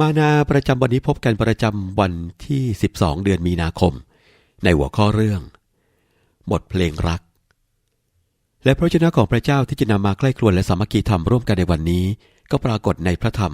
มานาประจำวันนี้พบกันประจำวันที่ 12 เดือนมีนาคม ในหัวข้อเรื่อง บทเพลงรัก และพระเจ้าของพระเจ้าที่จะนำมาใกล้ครวนและสามัคคีธรรมร่วมกันในวันนี้ ก็ปรากฏในพระธรรม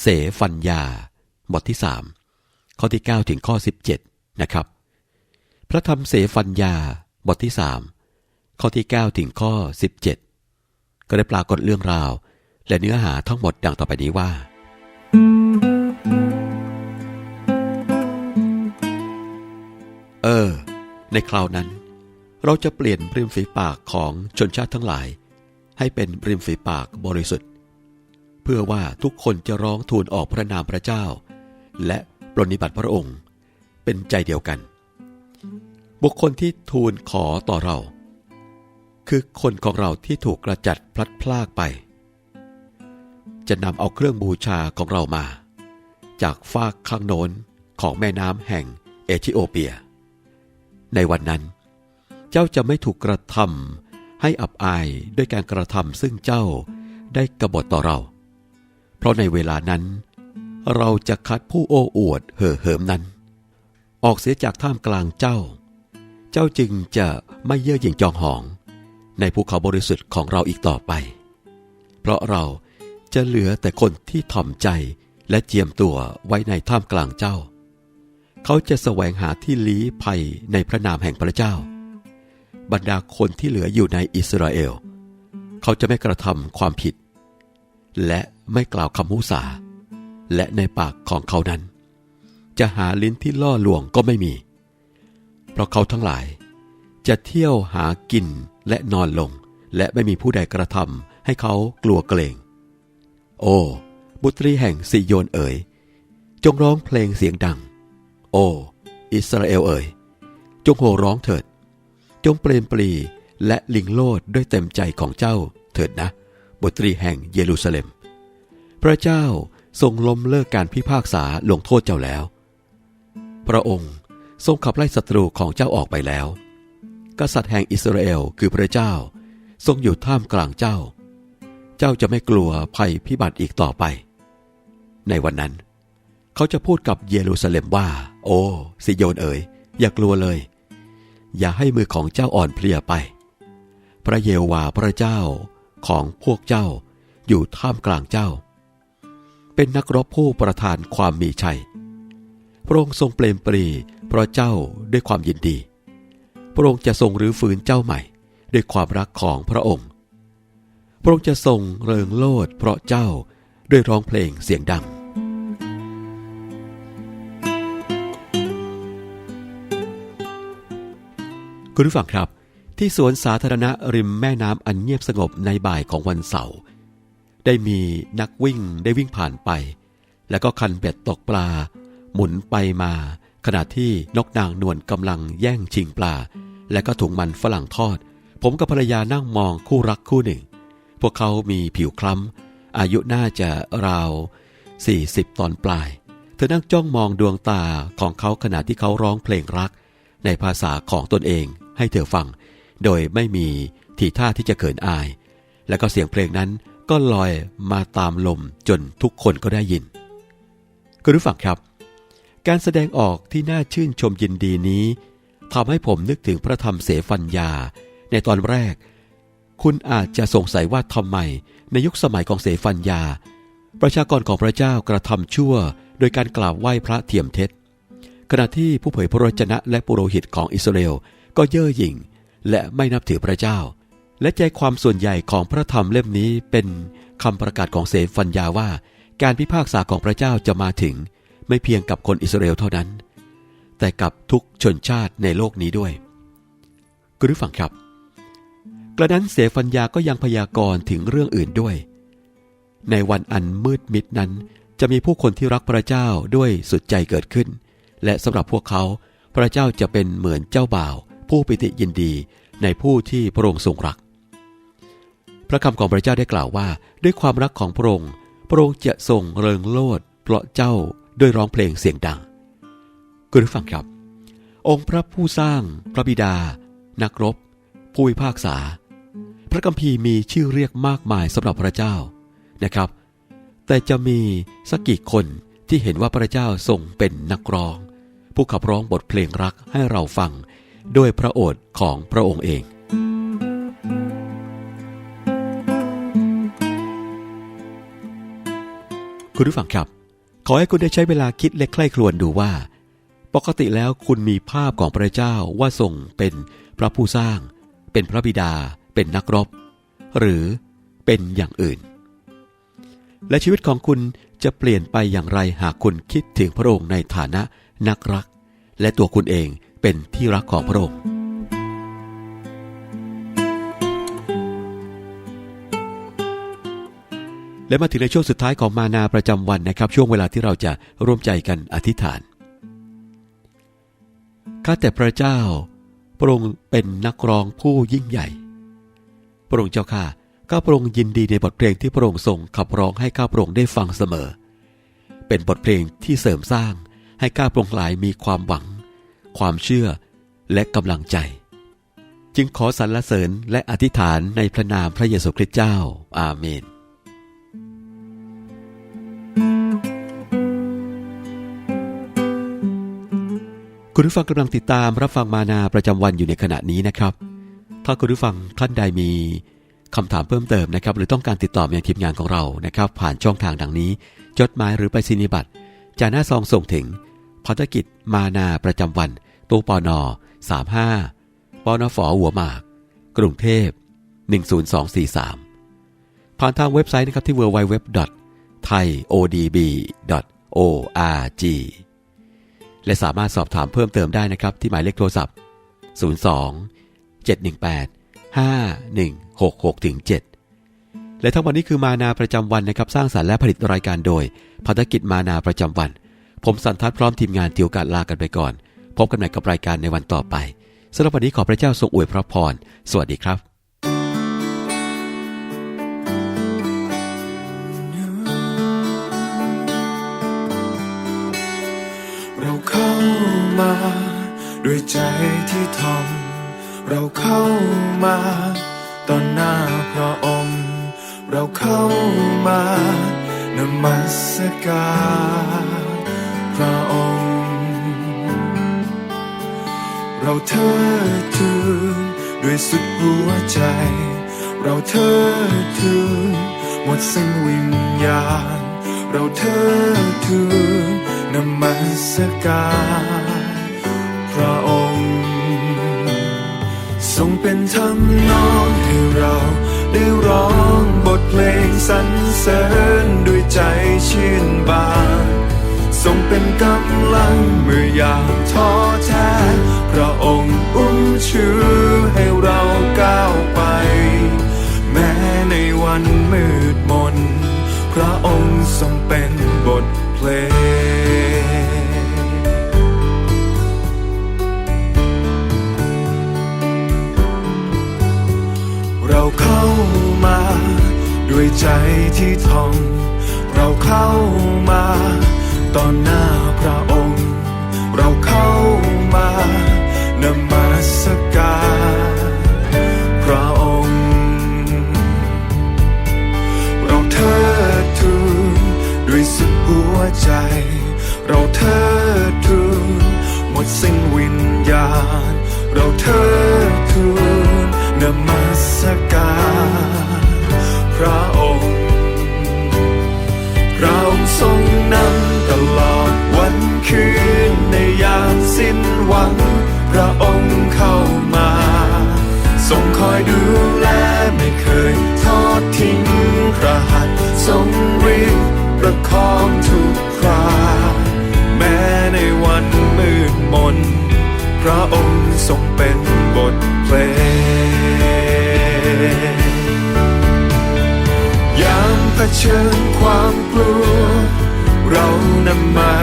เสฟัญญา บทที่สามข้อที่ 9 ถึงข้อ 17 นะครับ พระธรรมเสฟัญญา บทที่สามข้อที่ 9 ถึงข้อ 17 ก็ได้ปรากฏเรื่องราว และเนื้อหาทั้งหมดดังต่อไปนี้ว่า เออ ในคราวนั้น เราจะเปลี่ยนริมฝีปากของชนชาติทั้งหลาย ให้เป็นริมฝีปากบริสุทธิ์ เพื่อว่าทุกคนจะร้องทูลออกพระนามพระเจ้า และปรนิบัติพระองค์ เป็นใจเดียวกัน บุคคลที่ทูลขอต่อเรา คือคนของเราที่ถูกกระจัดพลัดพรากไป จะนำเอาเครื่องบูชาของเรามา จากฟากข้างโน้นของแม่น้ำแห่งเอธิโอเปีย ในวันนั้น เจ้าจะไม่ถูกกระทำให้อับอายด้วยการกระทำซึ่งเจ้าได้กบฏต่อเรา เพราะในเวลานั้น เราจะคัดผู้โอ้อวดเห่อเหิมนั้น ออกเสียจากท่ามกลางเจ้า เจ้าจึงจะไม่เย่อหยิ่งจองหอง ในภูเขาบริสุทธิ์ของเราอีกต่อไป เพราะเราจะเหลือแต่คนที่ถ่อมใจและเจียมตัวไว้ในท่ามกลางเจ้า เขาจะแสวงหาที่ลี้ภัยในพระนามแห่งพระเจ้า บรรดาคนที่เหลืออยู่ในอิสราเอล เขาจะไม่กระทำความผิด และไม่กล่าวคำมุสา และในปากของเขานั้น จะหาลิ้นที่ล่อลวงก็ไม่มี เพราะเขาทั้งหลาย จะเที่ยวหากินและนอนลง และไม่มีผู้ใดกระทำให้เขากลัวเกรง โอ้ บุตรีแห่งซิโยนเอ๋ย จงร้องเพลงเสียงดัง โอ้อิสราเอลเอ๋ยจงโห่ร้องเถิด จงเปลนปลีและลิงโลดด้วยเต็มใจของเจ้าเถิดนะบุตรีแห่งเยรูซาเล็ม พระเจ้าทรงล้มเลิกการพิพากษาลงโทษเจ้าแล้ว พระองค์ทรงขับไล่ศัตรูของเจ้าออกไปแล้ว กษัตริย์แห่งอิสราเอลคือพระเจ้า ทรงอยู่ท่ามกลางเจ้า เจ้าจะไม่กลัวภัยพิบัติอีกต่อไป ในวันนั้น เขาจะพูดกับเยรูซาเล็มว่า โอ้ซิโยนเอ๋ยอย่ากลัวเลย อย่าให้มือของเจ้าอ่อนเพลียไป พระเยโวาพระเจ้าของพวกเจ้าอยู่ท่ามกลางเจ้า เป็นนักรบผู้ประทานความมีชัย พระองค์ทรงเปลมปรีเพราะเจ้าด้วยความยินดี พระองค์จะทรงรื้อฟื้นเจ้าใหม่ ด้วยความรักของพระองค์ พระองค์จะทรงเริงโลดเพราะเจ้าด้วยร้องเพลงเสียงดัง คุณผู้ฟังครับ ที่สวนสาธารณะริมแม่น้ำอันเงียบสงบในบ่ายของวันเสาร์ได้มีนักวิ่งได้วิ่งผ่านไป แล้วก็คันเบ็ดตกปลา หมุนไปมา ขณะที่นกนางนวลกำลังแย่งชิงปลา และก็ถุงมันฝรั่งทอด ผมกับภรรยานั่งมองคู่รักคู่หนึ่ง พวกเขามีผิวคล้ำ อายุน่าจะราว 40 ตอนปลาย เธอนั่งจ้องมองดวงตาของเขาขณะที่เขาร้องเพลงรัก ในภาษาของตนเอง ให้เธอฟัง โดยไม่มีทีท่าที่จะเขินอาย และก็เสียงเพลงนั้นก็ลอยมาตามลมจนทุกคนก็ได้ยินคุณผู้ฟังครับ การแสดงออกที่น่าชื่นชมยินดีนี้ทำให้ผมนึกถึงพระธรรมเสฟัญญา ในตอนแรก คุณอาจจะสงสัยว่าทำไม ในยุคสมัยของเสฟัญญา ประชากรของพระเจ้ากระทำชั่ว โดยการกล่าวไหว้พระเทียมเท็จขณะที่ผู้เผยพระวจนะและปุโรหิตของอิสราเอล ก็เย่อหยิ่งและไม่นับถือพระเจ้า และใจความส่วนใหญ่ของพระธรรมเล่มนี้เป็นคำประกาศของเสฟัญญาว่า การพิพากษาของพระเจ้าจะมาถึง ไม่เพียงกับคนอิสราเอลเท่านั้น แต่กับทุกชนชาติในโลกนี้ด้วยคุณผู้ฟังครับ กระนั้นเสฟัญญาก็ยังพยากรณ์ถึงเรื่องอื่นด้วย ในวันอันมืดมิดนั้น จะมีผู้คนที่รักพระเจ้าด้วยสุดใจเกิดขึ้น และสำหรับพวกเขาพระเจ้าจะเป็นเหมือนเจ้าบ่าว ผู้ปิติยินดีในผู้ที่พระองค์ทรงรัก พระคำของพระเจ้าได้กล่าวว่า ด้วยความรักของพระองค์ พระองค์จะทรงเริงโลดเพราะเจ้าด้วยร้องเพลงเสียงดังคุณผู้ฟังครับ องค์พระผู้สร้างพระบิดา นักรบ ผู้พิพากษา พระคัมภีร์มีชื่อเรียกมากมายสำหรับพระเจ้านะครับ แต่จะมีสักกี่คนที่เห็นว่าพระเจ้าทรงเป็นนักร้อง ผู้ขับร้องบทเพลงรักให้เราฟัง ด้วยพระโอษฐ์ของพระองค์เอง คุณผู้ฟังครับ ขอให้คุณได้ใช้เวลาคิดและใคร่ครวญดูว่า ปกติแล้วคุณมีภาพของพระเจ้าว่าทรงเป็นพระผู้สร้าง เป็นพระบิดา เป็นนักรบ หรือเป็นอย่างอื่น และชีวิตของคุณจะเปลี่ยนไปอย่างไรหากคุณคิดถึงพระองค์ในฐานะนักรัก และตัวคุณเอง เป็นที่รักของพระองค์และมาถึงในช่วงสุดท้ายของมานาประจำวันนะครับ ช่วงเวลาที่เราจะร่วมใจกันอธิษฐานข้าแต่พระเจ้า พระองค์เป็นนักร้องผู้ยิ่งใหญ่ พระองค์เจ้าข้าข้าพระองค์ยินดีในบทเพลงที่พระองค์ทรงขับร้องให้ข้าพระองค์ได้ฟังเสมอ เป็นบทเพลงที่เสริมสร้างให้ข้าพระองค์หลายมีความหวัง ความเชื่อและกำลังใจ จึงขอสรรเสริญและอธิษฐานในพระนามพระเยซูคริสต์เจ้า อาเมนคุณผู้ฟังกำลังติดตามรับฟังมานาประจำวันอยู่ในขณะนี้นะครับ ถ้าคุณผู้ฟังท่านใดมีคำถามเพิ่มเติมนะครับ หรือต้องการติดต่อมายังทีมงานของเรานะครับ ผ่านช่องทางดังนี้ จดหมายหรือไปรษณียบัตรจากหน้าซองส่งถึงภารกิจมานาประจำวัน ตู้ปอนอ35ปอนอฝอหัวหมาก กรุงเทพ 10243 ผ่านทางเว็บไซต์นะครับที่ www.thaiodb.org และสามารถสอบถามเพิ่มเติมได้นะครับ ที่หมายเลขโทรศัพท์ 02 718 5166ถึง7และทั้งหมดนี้คือมานาประจำวันนะครับสร้างสารรค์และผลิตรายการโดยภารกิจมานาประจำวัน ผมสันทัดพร้อมทีมงานเทียวการลากันไปก่อน พบกันใหม่กับรายการในวันต่อไปสำหรับวันนี้ขอพระเจ้าทรงอวยพระพร สวัสดีครับเราเข้ามาด้วยใจที่ทอมเราเข้ามาต่อหน้าพระองค์ เราเข้ามานมัสการพระองค์ เราเทิดทูนด้วยสุดหัวใจ เราเทิดทูนหมดสิ้นวิญญาณ เราเทิดทูนมัสการพระองค์ ทรงเป็นทำนองให้เราได้ร้องบทเพลงสรรเสริญด้วยใจชื่นบาน ทรงเป็นกำลังเมื่อยามท้อแท้พระองค์อุ้มชูให้เราก้าวไป แม้ในวันมืดมน พระองค์ทรง สการพระองค์ เราเทิดทูนด้วยสุดหัวใจ เราเทิดทูนหมดสิ้นวิญญาณ เราเทิดทูนนมัสการพระองค์ เราทรงนำตลอดวันคืนในยามสิ้นหวัง พระองค์ข้า คอยดูแลไม่เคยทอดทิ้งรหัสทรงริบประคองทุกครา แม้ในวันมืดมน พระองค์ทรงเป็นบทเพลงยามเผชิญความกลัว เรานำมา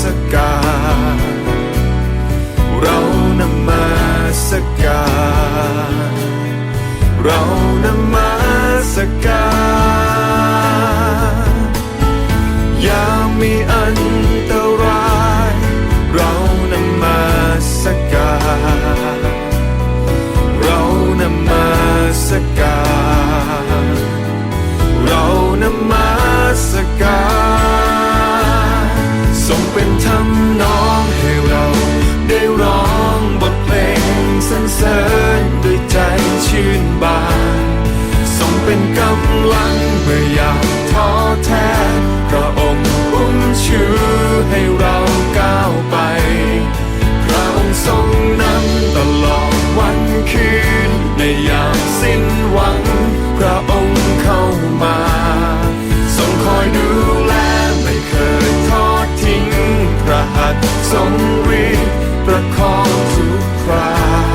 สกกาเรานำมาสกา เรานมาสการ เข้ามาทรงคอยดูแลไม่เคยทอดทิ้งพระหัตถ์ทรงรีประคองทุกครา